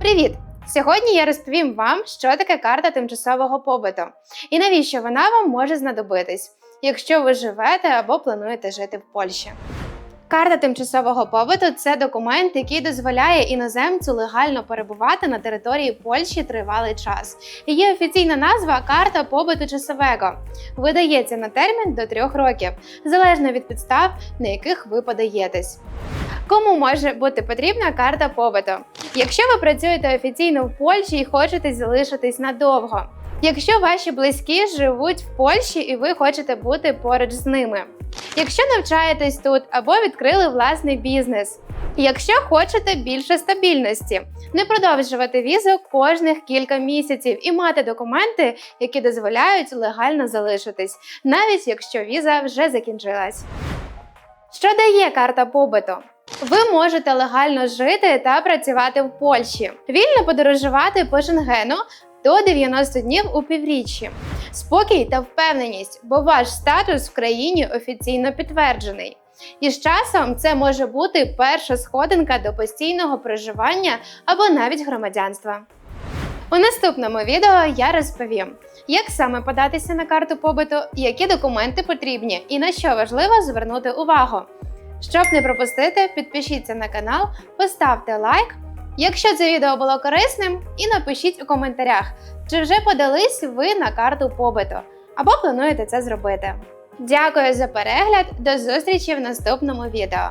Привіт! Сьогодні я розповім вам, що таке карта тимчасового побуту і навіщо вона вам може знадобитись, якщо ви живете або плануєте жити в Польщі. Карта тимчасового побуту це документ, який дозволяє іноземцю легально перебувати на території Польщі тривалий час. Її офіційна назва карта побуту часового. Видається на термін до трьох років, залежно від підстав, на яких ви подаєтесь. Кому може бути потрібна карта побуту? Якщо ви працюєте офіційно в Польщі і хочете залишитись надовго. Якщо ваші близькі живуть в Польщі і ви хочете бути поруч з ними. Якщо навчаєтесь тут або відкрили власний бізнес. Якщо хочете більше стабільності, не продовжувати візу кожних кілька місяців і мати документи, які дозволяють легально залишитись, навіть якщо віза вже закінчилась. Що дає карта побуту? Ви можете легально жити та працювати в Польщі, вільно подорожувати по Шенгену до 90 днів у півріччі. Спокій та впевненість, бо ваш статус в країні офіційно підтверджений. І з часом це може бути перша сходинка до постійного проживання або навіть громадянства. У наступному відео я розповім, як саме податися на карту побуту, які документи потрібні і на що важливо звернути увагу. Щоб не пропустити, підпишіться на канал, поставте лайк. Якщо це відео було корисним, і напишіть у коментарях, чи вже подались ви на карту побиту або плануєте це зробити. Дякую за перегляд, до зустрічі в наступному відео.